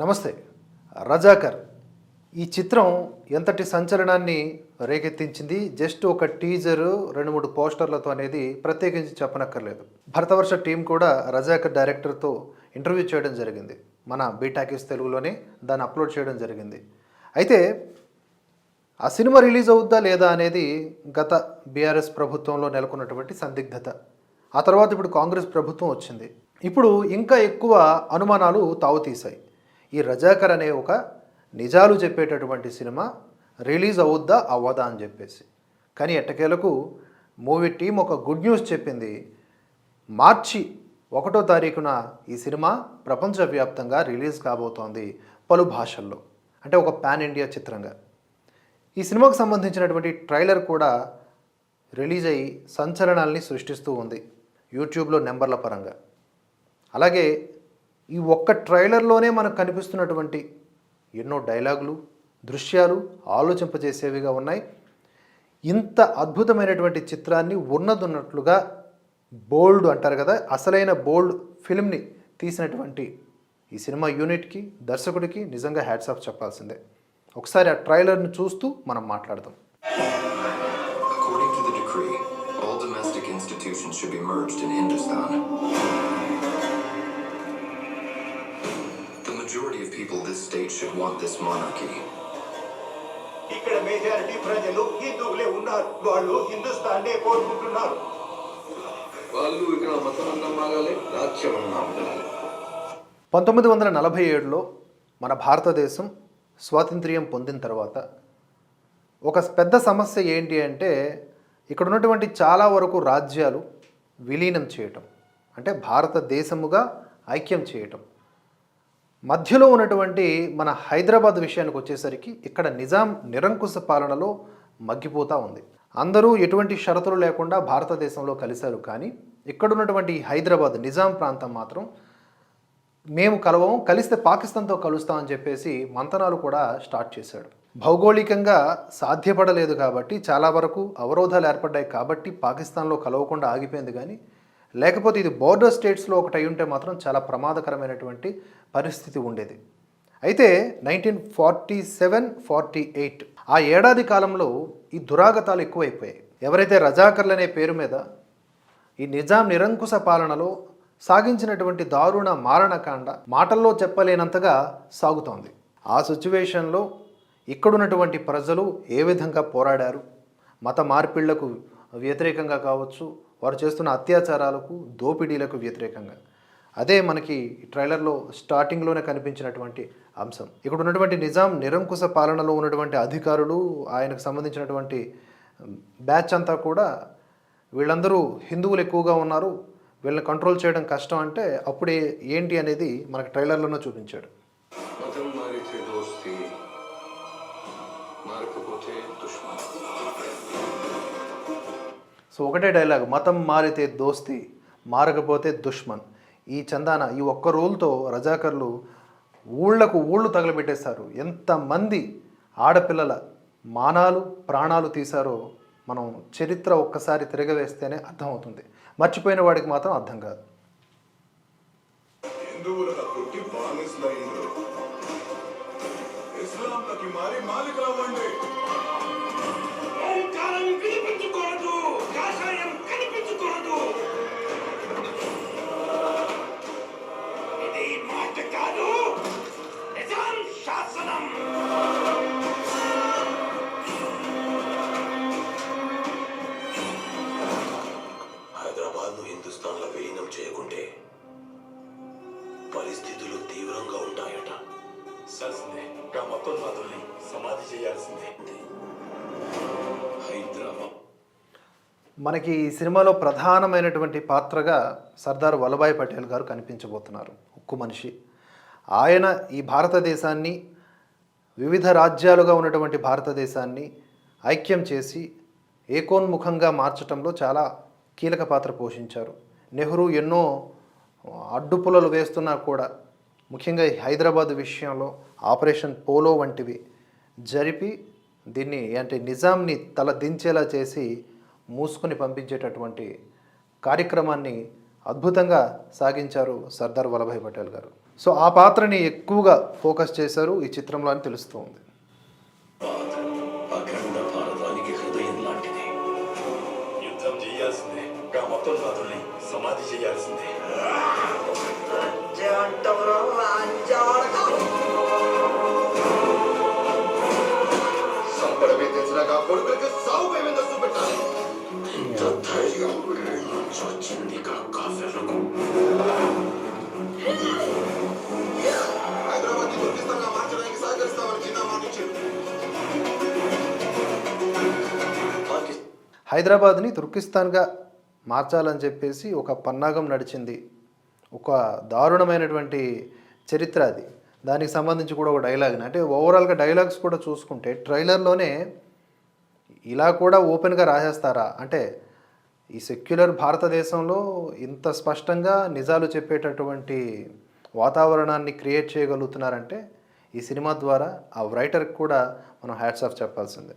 నమస్తే. రజాకర్ ఈ చిత్రం ఎంతటి సంచలనాన్ని రేకెత్తించింది? జస్ట్ ఒక టీజరు రెండు మూడు పోస్టర్లతో అనేది ప్రత్యేకించి చెప్పనక్కర్లేదు. భరతవర్ష టీం కూడా రజాకర్ డైరెక్టర్తో ఇంటర్వ్యూ చేయడం జరిగింది. మన బీటాకిస్ తెలుగులోనే దాన్ని అప్లోడ్ చేయడం జరిగింది. అయితే ఆ సినిమా రిలీజ్ అవుద్దా లేదా అనేది గత బీఆర్ఎస్ ప్రభుత్వంలో నెలకొన్నటువంటి సందిగ్ధత. ఆ తర్వాత ఇప్పుడు కాంగ్రెస్ ప్రభుత్వం వచ్చింది. ఇప్పుడు ఇంకా ఎక్కువ అనుమానాలు తావు తీశాయి ఈ రజాకర్ అనే ఒక నిజాలు చెప్పేటటువంటి సినిమా రిలీజ్ అవుద్దా అవ్వదా అని చెప్పేసి. కానీ ఎట్టకేలకు మూవీ టీం ఒక గుడ్ న్యూస్ చెప్పింది. మార్చి ఒకటో తారీఖున ఈ సినిమా ప్రపంచవ్యాప్తంగా రిలీజ్ కాబోతోంది పలు భాషల్లో. అంటే ఒక పాన్ ఇండియా చిత్రంగా. ఈ సినిమాకు సంబంధించినటువంటి ట్రైలర్ కూడా రిలీజ్ అయ్యి సంచలనాల్ని సృష్టిస్తూ ఉంది యూట్యూబ్లో నెంబర్ల పరంగా. అలాగే ఈ ఒక్క ట్రైలర్లోనే మనకు కనిపిస్తున్నటువంటి ఎన్నో డైలాగులు దృశ్యాలు ఆలోచింపజేసేవిగా ఉన్నాయి. ఇంత అద్భుతమైనటువంటి చిత్రాన్ని ఉన్నదున్నట్లుగా బోల్డ్ అంటారు కదా అసలైన బోల్డ్ ఫిల్మ్ని తీసినటువంటి ఈ సినిమా యూనిట్కి దర్శకుడికి నిజంగా హ్యాట్స్ ఆఫ్ చెప్పాల్సిందే. ఒకసారి ఆ ట్రైలర్ను చూస్తూ మనం మాట్లాడదాం. According to the decree, all domestic institutions should be merged in Hindustan. Majority of people this state should want this monarchy. ఇక్కడ మెజారిటీ ప్రజలు హిందువులే ఉన్నారు. వాళ్ళు హిందుస్థాన్నే కోరుకుంటున్నారు. వాళ్ళు ఇక్కడ మతం అన్నా మాగాలి రాజ్యం అన్నా ఉండాలి పంతొమ్మిది వందల నలభై ఏడులో మన భారతదేశం స్వాతంత్ర్యం పొందిన తర్వాత ఒక పెద్ద సమస్య ఏంటి అంటే ఇక్కడ ఉన్నటువంటి చాలా వరకు రాజ్యాలు విలీనం చేయటం అంటే భారతదేశముగా ఐక్యం చేయటం. మధ్యలో ఉన్నటువంటి మన హైదరాబాద్ విషయానికి వచ్చేసరికి ఇక్కడ నిజాం నిరంకుశ పాలనలో మగ్గిపోతూ ఉంది. అందరూ ఎటువంటి షరతులు లేకుండా భారతదేశంలో కలిశారు కానీ ఇక్కడ ఉన్నటువంటి హైదరాబాద్ నిజాం ప్రాంతం మాత్రం మేము కలవం కలిస్తే పాకిస్తాన్తో కలుస్తామని చెప్పేసి మంతనాలు కూడా స్టార్ట్ చేశాడు భౌగోళికంగా సాధ్యపడలేదు కాబట్టి చాలా వరకు అవరోధాలు ఏర్పడ్డాయి కాబట్టి పాకిస్తాన్లో కలవకుండా ఆగిపోయింది కానీ లేకపోతే ఇది బోర్డర్ స్టేట్స్లో ఒకటి అయి ఉంటే మాత్రం చాలా ప్రమాదకరమైనటువంటి పరిస్థితి ఉండేది. అయితే nineteen forty seven forty eight ఆ ఏడాది కాలంలో ఈ దురాగతాలు ఎక్కువైపోయాయి. ఎవరైతే రజాకర్లు అనే పేరు మీద ఈ నిజాం నిరంకుశ పాలనలో సాగించినటువంటి దారుణ మారణకాండ మాటల్లో చెప్పలేనంతగా సాగుతోంది. ఆ సిచ్యువేషన్లో ఇక్కడున్నటువంటి ప్రజలు ఏ విధంగా పోరాడారు? మత మార్పిళ్ళకు వ్యతిరేకంగా కావచ్చు వారు చేస్తున్న అత్యాచారాలకు దోపిడీలకు వ్యతిరేకంగా. అదే మనకి ట్రైలర్లో స్టార్టింగ్లోనే కనిపించినటువంటి అంశం. ఇక్కడ ఉన్నటువంటి నిజాం నిరంకుశ పాలనలో ఉన్నటువంటి అధికారులు ఆయనకు సంబంధించినటువంటి బ్యాచ్ అంతా కూడా వీళ్ళందరూ హిందువులు ఎక్కువగా ఉన్నారు. వీళ్ళని కంట్రోల్ చేయడం కష్టం అంటే అప్పుడే ఏంటి అనేది మనకు ట్రైలర్లోనే చూపించాడు. సో ఒకటే డైలాగ్ మతం మారితే దోస్తి మారకపోతే దుష్మన్. ఈ చందాన ఈ ఒక్క రోల్తో రజాకర్లు ఊళ్ళకు ఊళ్ళు తగలబెట్టేశారు. ఎంతమంది ఆడపిల్లల మానాలు ప్రాణాలు తీశారో మనం చరిత్ర ఒక్కసారి తిరగవేస్తేనే అర్థమవుతుంది. మర్చిపోయిన వాడికి మాత్రం అర్థం కాదు. ఇస్లాంలకి మారి మాలికలవ్వండి. హైదరాబాద్ను హిందుస్థాన్లో విలీనం చేయకుంటే పరిస్థితులు తీవ్రంగా ఉంటాయట. సల్సిందే గా మతోన్మాదుల్ని సమాధి చేయాల్సిందే హైదరాబాద్. మనకి ఈ సినిమాలో ప్రధానమైనటువంటి పాత్రగా సర్దార్ వల్లభాయ్ పటేల్ గారు కనిపించబోతున్నారు. ఉక్కు మనిషి. ఆయన ఈ భారతదేశాన్ని వివిధ రాజ్యాలుగా ఉన్నటువంటి భారతదేశాన్ని ఐక్యం చేసి ఏకోన్ముఖంగా మార్చటంలో చాలా కీలక పాత్ర పోషించారు. నెహ్రూ ఎన్నో అడ్డుపులలు వేస్తున్నా కూడా ముఖ్యంగా హైదరాబాద్ విషయంలో ఆపరేషన్ పోలో వంటివి జరిపి దీన్ని అంటే నిజాంని తల దించేలా చేసి మూసుకొని పంపించేటటువంటి కార్యక్రమాన్ని అద్భుతంగా సాగించారు సర్దార్ వల్లభాయ్ పటేల్ గారు. సో ఆ పాత్రని ఎక్కువగా ఫోకస్ చేశారు ఈ చిత్రంలో అని తెలుస్తూ ఉంది వచ్చింది కాఫీలకు హైదరాబాద్ మార్చడానికి సహకరిస్తామని చిన్న మాట హైదరాబాద్ని తుర్కిస్తాన్గా మార్చాలని చెప్పేసి ఒక పన్నాగం నడిచింది. ఒక దారుణమైనటువంటి చరిత్ర అది. దానికి సంబంధించి కూడా ఒక డైలాగ్ అంటే ఓవరాల్గా డైలాగ్స్ కూడా చూసుకుంటే ట్రైలర్లోనే ఇలా కూడా ఓపెన్గా రాసేస్తారా? అంటే ఈ సెక్యులర్ భారతదేశంలో ఇంత స్పష్టంగా నిజాలు చెప్పేటటువంటి వాతావరణాన్ని క్రియేట్ చేయగలుగుతున్నారంటే ఈ సినిమా ద్వారా ఆ రైటర్కి కూడా మనం హ్యాట్స్ ఆఫ్ చెప్పాల్సిందే.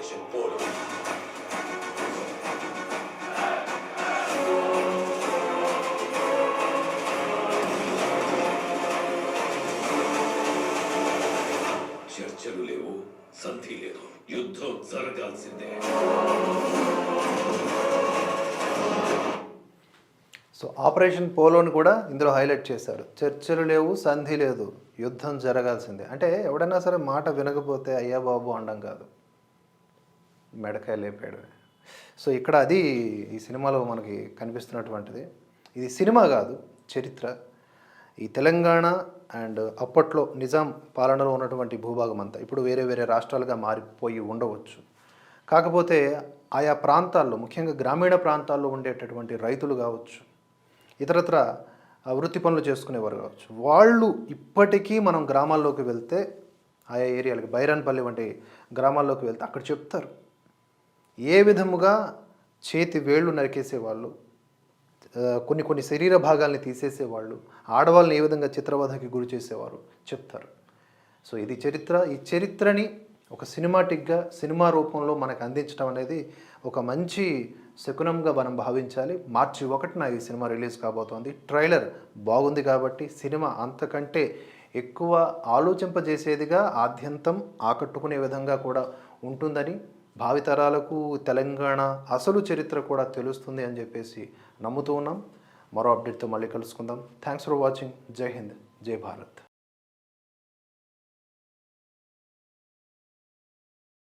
Operation Polo. చర్చలు లేవు సంధి లేదు. యుద్ధం జరగాల్సిందే. సో ఆపరేషన్ పోలోని కూడా ఇందులో హైలైట్ చేశారు. చర్చలు లేవు సంధి లేదు. యుద్ధం జరగాల్సిందే. అంటే ఎవడైనా సరే మాట వినకపోతే అయ్యా బాబు అండం కాదు. మెడకాయ లేపాడు. సో ఇక్కడ అది ఈ సినిమాలో మనకి కనిపిస్తున్నటువంటిది. ఇది సినిమా కాదు చరిత్ర. ఈ తెలంగాణ అండ్ అప్పట్లో నిజాం పాలనలో ఉన్నటువంటి భూభాగం అంతా ఇప్పుడు వేరే వేరే రాష్ట్రాలుగా మారిపోయి ఉండవచ్చు. కాకపోతే ఆయా ప్రాంతాల్లో ముఖ్యంగా గ్రామీణ ప్రాంతాల్లో ఉండేటటువంటి రైతులు కావచ్చు ఇతరత్ర వృత్తి పనులు చేసుకునేవారు కావచ్చు వాళ్ళు ఇప్పటికీ మనం గ్రామాల్లోకి వెళ్తే ఆయా ఏరియాలకి బైరాన్పల్లి వంటి గ్రామాల్లోకి వెళ్తే అక్కడ చెప్తారు. ఏ విధముగా చేతి వేళ్ళు నరికేసేవాళ్ళు కొన్ని కొన్ని శరీర భాగాల్ని తీసేసేవాళ్ళు ఆడవాళ్ళని ఏ విధంగా చిత్రవధకి గురి చేసేవారు చెప్తారు. సో ఇది చరిత్ర. ఈ చరిత్రని ఒక సినిమాటిక్గా సినిమా రూపంలో మనకు అందించడం అనేది ఒక మంచి శకునంగా మనం భావించాలి. మార్చి ఒకటిన ఈ సినిమా రిలీజ్ కాబోతోంది. ట్రైలర్ బాగుంది కాబట్టి సినిమా అంతకంటే ఎక్కువ ఆలోచింపజేసేదిగా ఆద్యంతం ఆకట్టుకునే విధంగా కూడా ఉంటుందని భావితరాలకు తెలంగాణ అసలు చరిత్ర కూడా తెలుస్తుంది అని చెప్పేసి నమ్ముతూ ఉన్నాం. మరో అప్డేట్తో మళ్ళీ కలుసుకుందాం. థ్యాంక్స్ ఫర్ వాచింగ్ జై హింద్. జై భారత్.